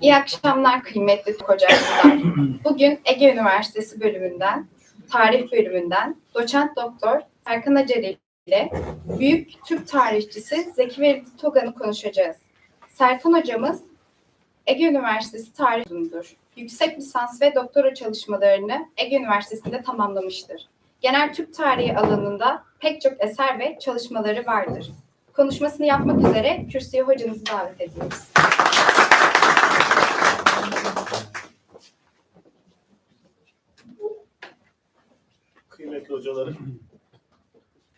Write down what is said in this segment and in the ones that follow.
İyi akşamlar kıymetli hocamlar. Bugün Ege Üniversitesi bölümünden, tarih bölümünden doçent doktor Erkan Acar ile büyük Türk tarihçisi Zeki Veli Togan'ı konuşacağız. Serkan hocamız Ege Üniversitesi tarih bölümüdür. Yüksek lisans ve doktora çalışmalarını Ege Üniversitesi'nde tamamlamıştır. Genel Türk tarihi alanında pek çok eser ve çalışmaları vardır. Konuşmasını yapmak üzere kürsüye hocamızı davet ediyoruz. Kıymetli hocalarım,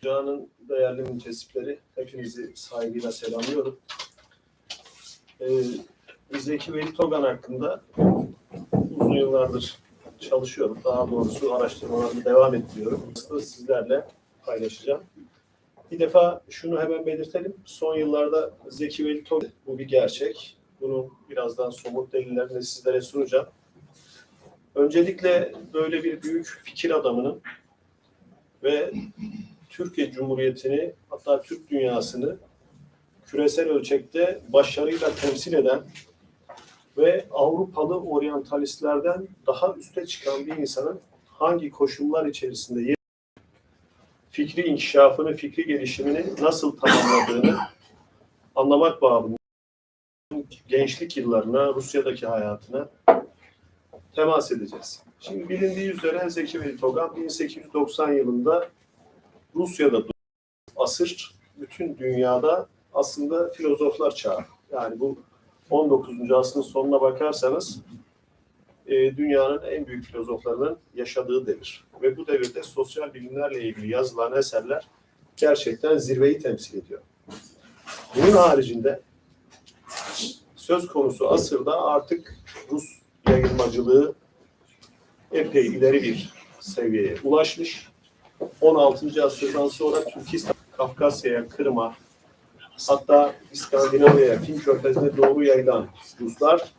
Can'ın değerli müntesipleri, hepinizi saygıyla selamlıyorum. Ee, Zeki Veli Togan hakkında uzun yıllardır çalışıyorum. Daha doğrusu araştırmalarımı devam ettiriyorum. Sizlerle paylaşacağım. Bir defa şunu hemen belirtelim. Son yıllarda Zeki Veli Togan, bu bir gerçek. Bunu birazdan somut delillerini sizlere sunacağım. Öncelikle böyle bir büyük fikir adamının ve Türkiye Cumhuriyeti'ni hatta Türk dünyasını küresel ölçekte başarıyla temsil eden ve Avrupalı oryantalistlerden daha üste çıkan bir insanın hangi koşullar içerisinde yer- fikri inkişafını, fikri gelişimini nasıl tamamladığını anlamak babında gençlik yıllarına, Rusya'daki hayatına temas edeceğiz. Şimdi bilindiği üzere Zeki Veli Togan 1890 yılında Rusya'da asır bütün dünyada aslında filozoflar çağı. Yani bu 19. asrın sonuna bakarsanız e, dünyanın en büyük filozoflarının yaşadığı devir. Ve bu devirde sosyal bilimlerle ilgili yazılan eserler gerçekten zirveyi temsil ediyor. Bunun haricinde söz konusu asırda artık Rus yayılmacılığı epey ileri bir seviyeye ulaşmış. 16. asırdan sonra Türkistan, Kafkasya'ya, Kırım'a, hatta İskandinavya'ya, Fin Körfezi'ne doğru yayılan Ruslar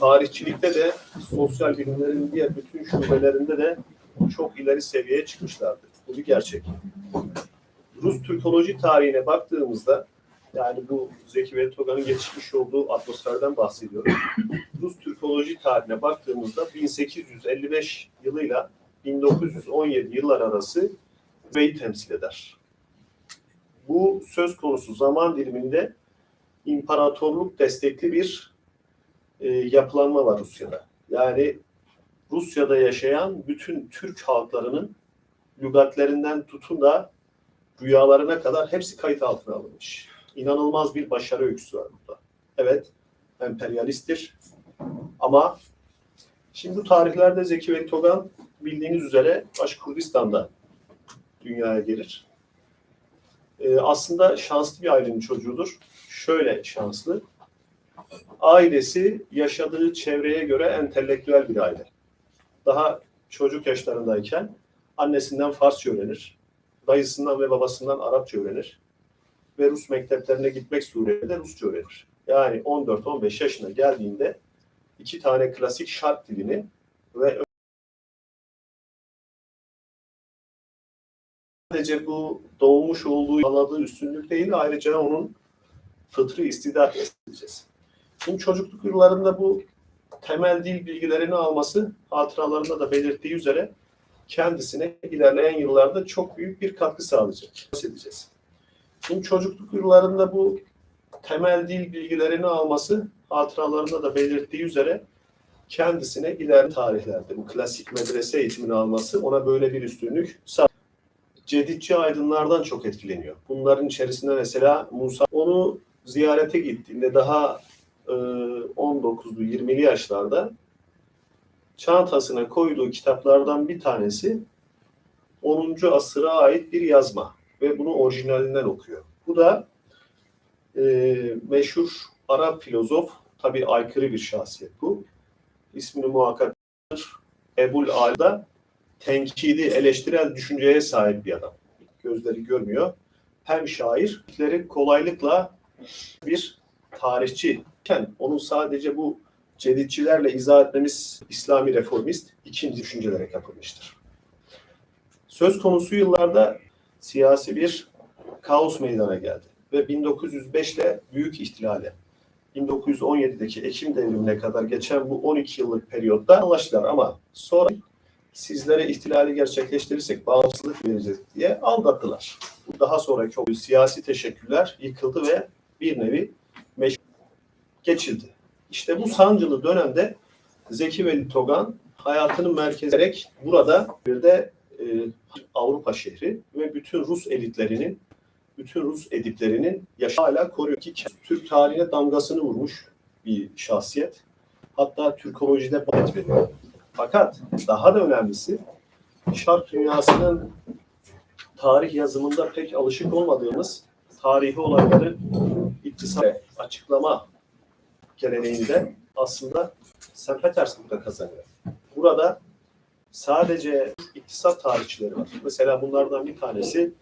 tarihçilikte de sosyal bilimlerin diğer bütün şubelerinde de çok ileri seviyeye çıkmışlardı. Bu bir gerçek. Rus Türkoloji tarihine baktığımızda yani bu Zeki ve Togan'ın geçmiş olduğu atmosferden bahsediyorum. Rus Türkoloji tarihine baktığımızda 1855 yılıyla 1917 yıllar arası Bey'i temsil eder. Bu söz konusu zaman diliminde imparatorluk destekli bir e, yapılanma var Rusya'da. Yani Rusya'da yaşayan bütün Türk halklarının lügatlerinden tutun da rüyalarına kadar hepsi kayıt altına alınmış. İnanılmaz bir başarı öyküsü var burada. Evet, emperyalisttir ama şimdi bu tarihlerde Zeki Veli Togan bildiğiniz üzere Başkurdistan'da dünyaya gelir. Ee, aslında şanslı bir ailenin çocuğudur. Şöyle şanslı. Ailesi yaşadığı çevreye göre entelektüel bir aile. Daha çocuk yaşlarındayken annesinden Farsça öğrenir. Dayısından ve babasından Arapça öğrenir. Ve Rus mekteplerine gitmek suretiyle Rusça öğrenir. Yani 14-15 yaşına geldiğinde iki tane klasik şark dilini ve sadece bu doğmuş olduğu aladığı üstünlük değil ayrıca onun fıtri istidat edeceğiz. Şimdi çocukluk yıllarında bu temel dil bilgilerini alması hatıralarında da belirttiği üzere kendisine ilerleyen yıllarda çok büyük bir katkı sağlayacak. Bahsedeceğiz. Şimdi çocukluk yıllarında bu temel dil bilgilerini alması hatıralarında da belirttiği üzere kendisine ilerleyen tarihlerde bu klasik medrese eğitimini alması ona böyle bir üstünlük sağ Cedidçi aydınlardan çok etkileniyor. Bunların içerisinde mesela Musa onu ziyarete gittiğinde daha 19'lu 20'li yaşlarda çantasına koyduğu kitaplardan bir tanesi 10. asıra ait bir yazma ve bunu orijinalinden okuyor. Bu da e, meşhur Arap filozof, tabi aykırı bir şahsiyet bu. İsmini muhakkak Ebul Al'da tenkidi, eleştirel düşünceye sahip bir adam. Gözleri görmüyor. Hem şair, kolaylıkla bir tarihçi iken onun sadece bu cedidçilerle izah etmemiz İslami reformist ikinci düşüncelere kapılmıştır. Söz konusu yıllarda siyasi bir kaos meydana geldi. ve 1905 ile Büyük İhtilali 1917'deki Ekim devrimine kadar geçen bu 12 yıllık periyotta anlaştılar ama sonra sizlere ihtilali gerçekleştirirsek bağımsızlık vereceğiz diye aldattılar. Daha sonraki o siyasi teşekkürler yıkıldı ve bir nevi geçildi. İşte bu sancılı dönemde Zeki Veli Togan hayatının merkezi burada bir de e, Avrupa şehri ve bütün Rus elitlerinin bütün Rus ediplerinin yaşı hala koruyor ki Türk tarihine damgasını vurmuş bir şahsiyet. Hatta Türkolojide bat veriyor. Fakat daha da önemlisi Şark dünyasının tarih yazımında pek alışık olmadığımız tarihi olayları iktisat açıklama geleneğinde aslında St. Petersburg'da kazanıyor. Burada sadece iktisat tarihçileri var. Mesela bunlardan bir tanesi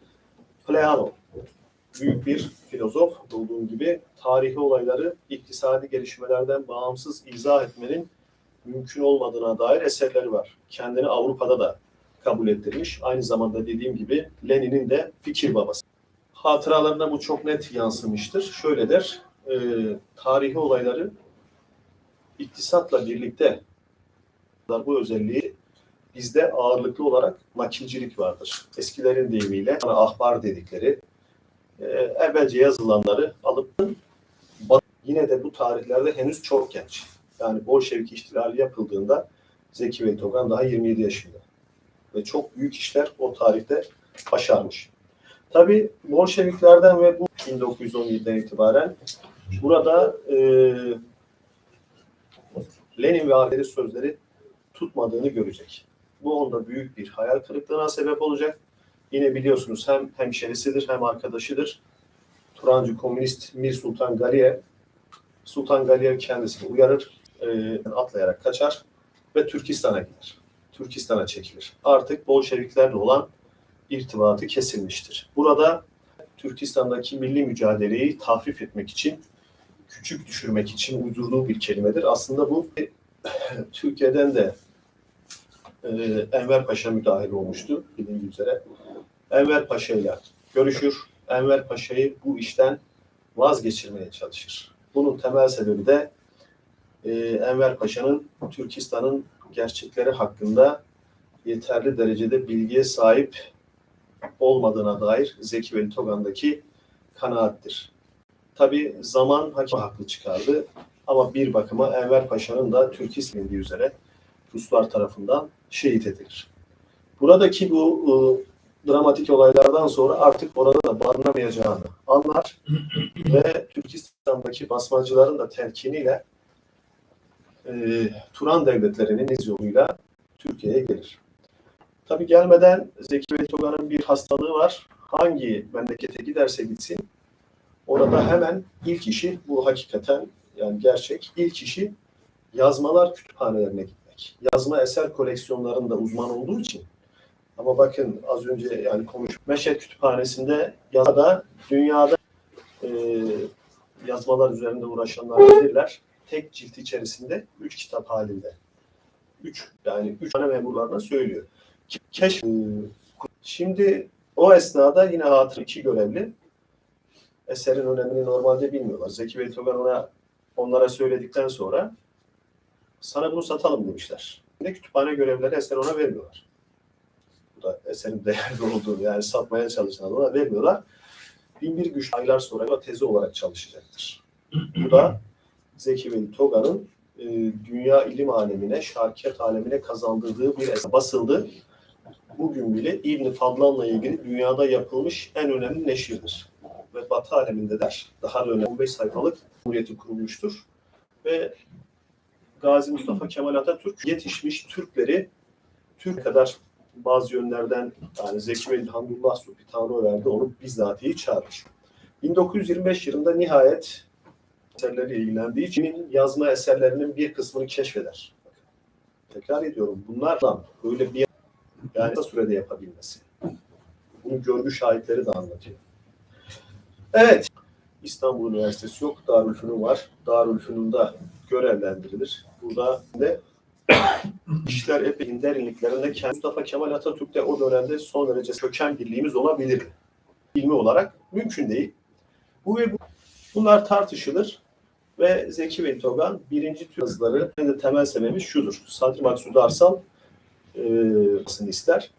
Pleyano. Büyük bir filozof olduğum gibi tarihi olayları iktisadi gelişmelerden bağımsız izah etmenin mümkün olmadığına dair eserleri var. Kendini Avrupa'da da kabul ettirmiş. Aynı zamanda dediğim gibi Lenin'in de fikir babası. Hatıralarında bu çok net yansımıştır. Şöyle der, e, tarihi olayları iktisatla birlikte bu özelliği bizde ağırlıklı olarak nakilcilik vardır. Eskilerin deyimiyle ahbar dedikleri e, evvelce yazılanları alıp yine de bu tarihlerde henüz çok genç. Yani Bolşevik ihtilali yapıldığında Zeki Veli Togan daha 27 yaşında. Ve çok büyük işler o tarihte başarmış. Tabii Bolşeviklerden ve bu 1917'den itibaren burada e, Lenin ve Ardelis sözleri tutmadığını görecek. Bu onda büyük bir hayal kırıklığına sebep olacak. Yine biliyorsunuz hem hemşerisidir hem arkadaşıdır. Turancı komünist Mir Sultan Galiye Sultan Galiye kendisini uyarır, e, atlayarak kaçar ve Türkistan'a gider. Türkistan'a çekilir. Artık Bolşeviklerle olan irtibatı kesilmiştir. Burada Türkistan'daki milli mücadeleyi tahfif etmek için, küçük düşürmek için uydurduğu bir kelimedir. Aslında bu Türkiye'den de e, Enver Paşa müdahil olmuştu bildiğiniz üzere. Enver Paşa ile görüşür. Enver Paşa'yı bu işten vazgeçirmeye çalışır. Bunun temel sebebi de e, Enver Paşa'nın Türkistan'ın gerçekleri hakkında yeterli derecede bilgiye sahip olmadığına dair Zeki Veli Togan'daki kanaattir. Tabi zaman hakim haklı çıkardı ama bir bakıma Enver Paşa'nın da Türkistan bildiği üzere Ruslar tarafından şehit edilir. Buradaki bu e, dramatik olaylardan sonra artık orada da barınamayacağını anlar ve Türkistan'daki basmacıların da telkiniyle e, Turan devletlerinin iz yoluyla Türkiye'ye gelir. Tabi gelmeden Zeki Veli Togan'ın bir hastalığı var. Hangi memlekete giderse gitsin orada hemen ilk işi bu hakikaten yani gerçek ilk işi yazmalar kütüphanelerine gitmek. Yazma eser koleksiyonlarında uzman olduğu için ama bakın az önce yani konuş Meşet Kütüphanesi'nde yazada dünyada e, yazmalar üzerinde uğraşanlar bilirler. Tek cilt içerisinde üç kitap halinde. Üç yani üç tane memurlarına söylüyor. Keşf Şimdi o esnada yine hatır iki görevli eserin önemini normalde bilmiyorlar. Zeki Togan ona onlara söyledikten sonra sana bunu satalım demişler. Ne kütüphane görevlileri eser ona vermiyorlar. Bu da eserin değerli olduğunu yani satmaya çalışan adama vermiyorlar. Bin bir güç aylar sonra tezi olarak çalışacaktır. Bu da Zeki Togan'ın e, dünya ilim alemine, şarkiyat alemine kazandırdığı bir eser basıldı. Bugün bile İbn Fadlan'la ilgili dünyada yapılmış en önemli neşirdir. Ve Batı aleminde de daha da önemli 15 sayfalık Cumhuriyeti kurulmuştur. Ve Gazi Mustafa Kemal Atatürk yetişmiş Türkleri Türk kadar bazı yönlerden yani Zeki ve Elhamdülillah Sultanı verdi onu bizzatihi çağırmış. 1925 yılında nihayet eserleriyle ilgilendiği için yazma eserlerinin bir kısmını keşfeder. Tekrar ediyorum bunlardan böyle bir yani kısa sürede yapabilmesi. Bunu görgü şahitleri de anlatıyor. Evet. İstanbul Üniversitesi yok. Darülfünun var. Darülfünun'da görevlendirilir. Burada de işler epey derinliklerinde kendi Mustafa Kemal Atatürk de o dönemde son derece köken birliğimiz olabilir. İlmi olarak mümkün değil. Bu ve bu, bunlar tartışılır ve Zeki Veli Togan birinci tür yazıları de temel sebebi şudur. Sadri Maksud Arslan e, ister.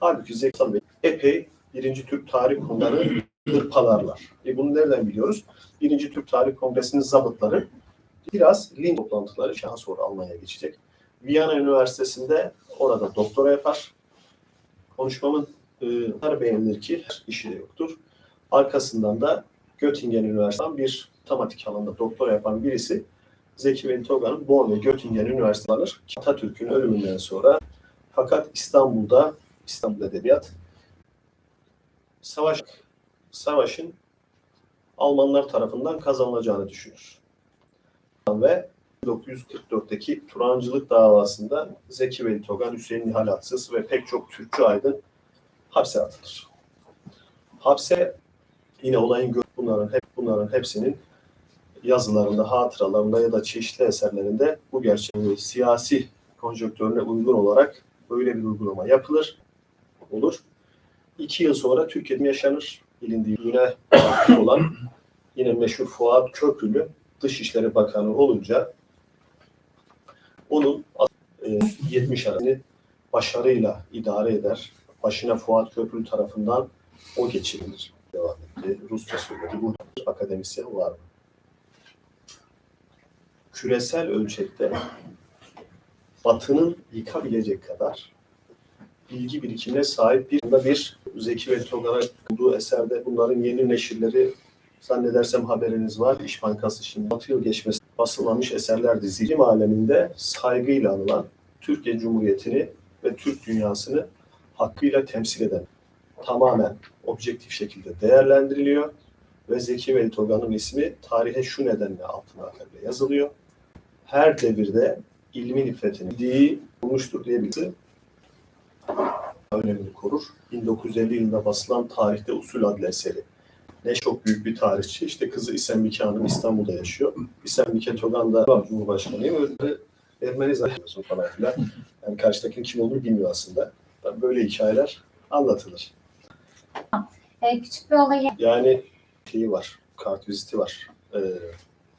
Halbuki Zeki Bey epey birinci Türk Tarih konuları hırpalarlar. E bunu nereden biliyoruz? Birinci Türk Tarih Kongresi'nin zabıtları biraz Lin toplantıları daha sonra Almanya'ya geçecek. Viyana Üniversitesi'nde orada doktora yapar. Konuşmamın e, beğenilir ki işi de yoktur. Arkasından da Göttingen Üniversitesi'nden bir matematik alanında doktora yapan birisi Zeki Veli Togan'ın Bonn ve Göttingen Üniversitesi alır. Atatürk'ün ölümünden sonra fakat İstanbul'da İstanbul Edebiyat savaş savaşın Almanlar tarafından kazanılacağını düşünür. Ve 1944'teki Turancılık davasında Zeki Veli Togan, Hüseyin Nihal Atsız ve pek çok Türkçü aydın hapse atılır. Hapse yine olayın bunların hep bunların hepsinin yazılarında, hatıralarında ya da çeşitli eserlerinde bu gerçeği siyasi konjonktürüne uygun olarak böyle bir uygulama yapılır, olur. İki yıl sonra Türkiye'de yaşanır. Bilindiği yine olan yine meşhur Fuat Köprülü Dışişleri Bakanı olunca onun e, 70 arasını başarıyla idare eder. Başına Fuat Köprülü tarafından o geçirilir. Devam etti. Rusça söyledi. Burada akademisyen var mı? Küresel ölçekte Batı'nın yıkabilecek kadar bilgi birikimine sahip bir bir Zeki ve Togar'a bulduğu eserde bunların yeni neşirleri zannedersem haberiniz var. İş Bankası şimdi 6 yıl geçmesi basılmamış eserler dizisi bilim aleminde saygıyla anılan Türkiye Cumhuriyeti'ni ve Türk dünyasını hakkıyla temsil eden tamamen objektif şekilde değerlendiriliyor ve Zeki Veli Togan'ın ismi tarihe şu nedenle altına harfle yazılıyor. Her devirde ilmin iffetini bildiği bulmuştur diye birisi önemini korur. 1950 yılında basılan Tarihte Usul adlı eseri. Ne çok büyük bir tarihçi. İşte kızı İsem Mike Hanım İstanbul'da yaşıyor. İsem Mike Togan da Cumhurbaşkanıyım. Öyle Ermeni zannediyorsun falan filan. Yani karşıdakinin kim olduğunu bilmiyor aslında. Böyle hikayeler anlatılır. Ee, küçük bir olayı Yani şeyi var, kart viziti var. Ee,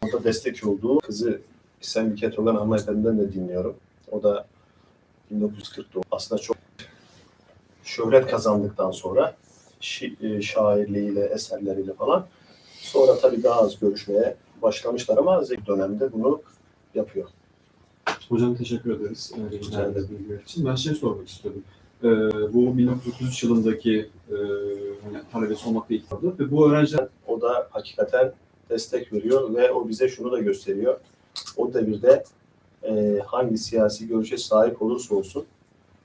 orada destek olduğu kızı İsem Mike Togan hanımefendiden de dinliyorum. O da 1940'da aslında çok şöhret kazandıktan sonra şi- e, şairliğiyle, eserleriyle falan sonra tabii daha az görüşmeye başlamışlar ama Zeki dönemde bunu yapıyor. Hocam teşekkür ederiz. e, ederim. verdiğiniz bilgiler için. Ben şey sormak istiyorum. Ee, bu 1933 yılındaki e, hani talebesi olmakla ilgili ve bu öğrenciler O da hakikaten destek veriyor ve o bize şunu da gösteriyor. O devirde e, hangi siyasi görüşe sahip olursa olsun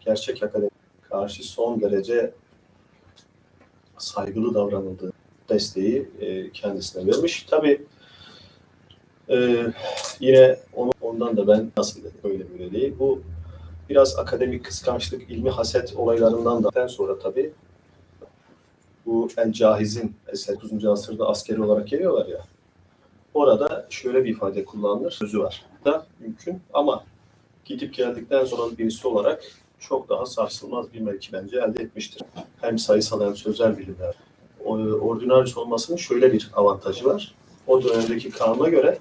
gerçek akademi karşı son derece saygılı davranıldığı desteği e, kendisine vermiş. Tabii e, yine onu, ondan da ben nasıl dedim öyle böyle değil. Bu biraz akademik kıskançlık, ilmi haset olaylarından da sonra tabii bu El Cahiz'in eser 9. asırda askeri olarak geliyorlar ya. Orada şöyle bir ifade kullanılır. Sözü var. Da mümkün ama gidip geldikten sonra birisi olarak çok daha sarsılmaz bir mevki bence elde etmiştir. Hem sayısal hem sözel bilimler. Ordinarius olmasının şöyle bir avantajı var. O dönemdeki kanuna göre.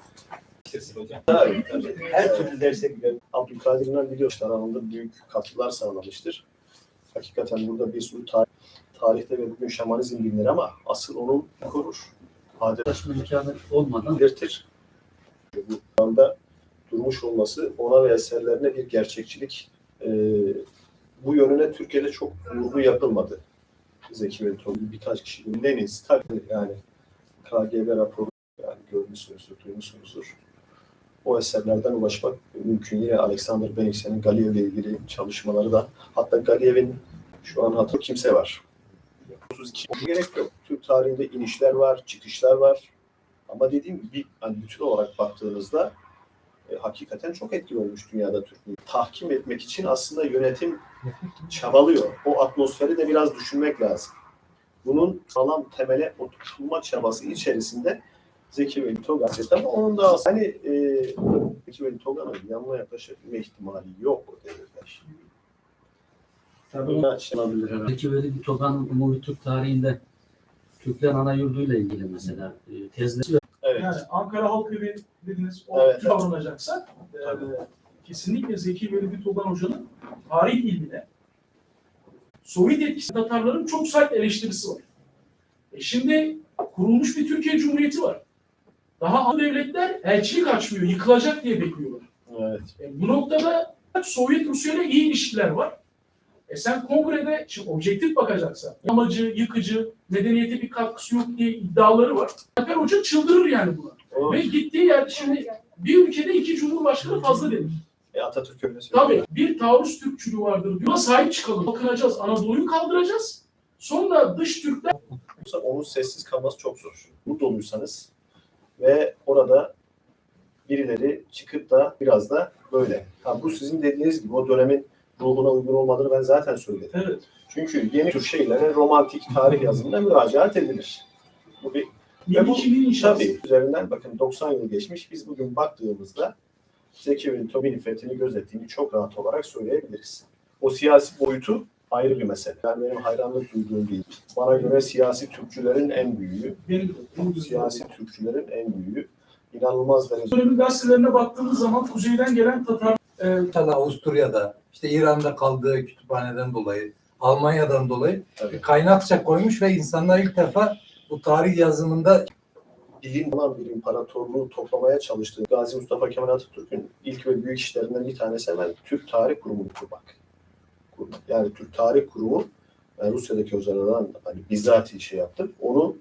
Her türlü derse girer. Abdülkadir İnan biliyor alanında büyük katkılar sağlamıştır. Hakikaten burada bir sürü tarih, tarihte ve bugün şamanizm bilinir ama asıl onun korur. Adet imkanı olmadan belirtir. Bu anda durmuş olması ona ve eserlerine bir gerçekçilik e, bu yönüne Türkiye'de çok vurgu yapılmadı. Zeki ve Tolga birkaç kişi. Lenin, Stalin yani KGB raporu yani görmüşsünüzdür, duymuşsunuzdur. O eserlerden ulaşmak mümkün. Yine Alexander Bennigsen'in Galiyev ile ilgili çalışmaları da hatta Galiyev'in şu an hatır kimse var. 32 gerek yok. Türk tarihinde inişler var, çıkışlar var. Ama dediğim gibi hani bütün olarak baktığınızda e, hakikaten çok etkili olmuş dünyada Türklüğü. Tahkim etmek için aslında yönetim çabalıyor. O atmosferi de biraz düşünmek lazım. Bunun sağlam temele oturtulma çabası içerisinde Zeki Veli Togan ama onun da hani e, Zeki Veli Togan'ın yanına yaklaşabilme ihtimali yok o devirde. tabii. Zeki Veli Togan Umumi Türk tarihinde Türkler Ana Yurdu ile ilgili mesela e, tezleri. Yani Ankara Halk Evi dediniz, o Evet. davranacaksak e, Tabii. kesinlikle Zeki Veli Togan Hoca'nın tarih ilmine Sovyet etkisi Tatarların çok sert eleştirisi var. E şimdi kurulmuş bir Türkiye Cumhuriyeti var. Daha ana devletler elçilik açmıyor, yıkılacak diye bekliyorlar. Evet. E, bu noktada Sovyet Rusya ile iyi ilişkiler var. E sen kongrede şimdi objektif bakacaksan amacı, yıkıcı, medeniyete bir katkısı yok diye iddiaları var. Alper Hoca çıldırır yani buna. O, Ve gittiği yerde şimdi bir ülkede iki cumhurbaşkanı fazla denir. e, Atatürk öyle söylüyor. Tabii bir taarruz Türkçülüğü vardır. Buna sahip çıkalım. Bakınacağız. Anadolu'yu kaldıracağız. Sonra dış Türkler onun sessiz kalması çok zor. Bu doluysanız ve orada birileri çıkıp da biraz da böyle. Ha, bu sizin dediğiniz gibi o dönemin ruhuna uygun olmadığını ben zaten söyledim. evet. Çünkü yeni tür şeylere romantik tarih yazımına müracaat edilir. Bu bir Ve bu-? Tabii üzerinden bakın 90 yıl geçmiş. Biz bugün baktığımızda Zeki ve Tomini fethini gözettiğini çok rahat olarak söyleyebiliriz. O siyasi boyutu ayrı bir mesele. Yani benim hayranlık duyduğum değil. Bana göre siyasi Türkçülerin en büyüğü, Benim siyasi Türkçülerin en büyüğü. İnanılmaz derecede. Dönemin gazetelerine baktığımız zaman kuzeyden gelen Tatar e, Avusturya'da, işte İran'da kaldığı kütüphaneden dolayı, Almanya'dan dolayı Tabii. kaynakça koymuş ve insanlar ilk defa bu tarih yazımında bilim olan bir imparatorluğu toplamaya çalıştığı Gazi Mustafa Kemal Atatürk'ün ilk ve büyük işlerinden bir tanesi hemen Türk Tarih Kurumu kurmak. Kurmak. Yani Türk Tarih Kurumu ben Rusya'daki hocalardan hani bizzat şey yaptım. Onu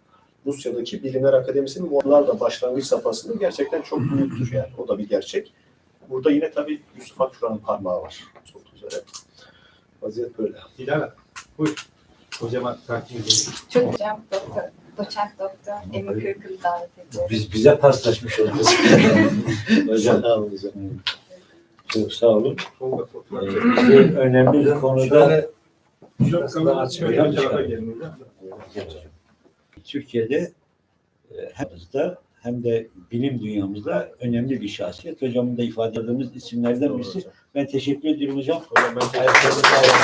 Rusya'daki Bilimler Akademisi'nin onlar da başlangıç safhasında gerçekten çok büyüktür yani. O da bir gerçek. Burada yine tabii Yusuf Akçura'nın parmağı var. Çok üzere. Vaziyet böyle. Dilara, buyur. Hocama takip edelim. Çok hocam doktor, doçent doktor Emin Kırkıl'ı davet ediyorum. biz bize paslaşmış olacağız. Hocam Sağ olun hocam. çok sağ olun. Ee, bize önemli bir konuda bir hocam. Türkiye'de e, hem de bilim dünyamızda önemli bir şahsiyet. Hocamın da ifade ettiğimiz isimlerden birisi. Ben teşekkür ediyorum hocam. Hocam ben teşekkür ederim.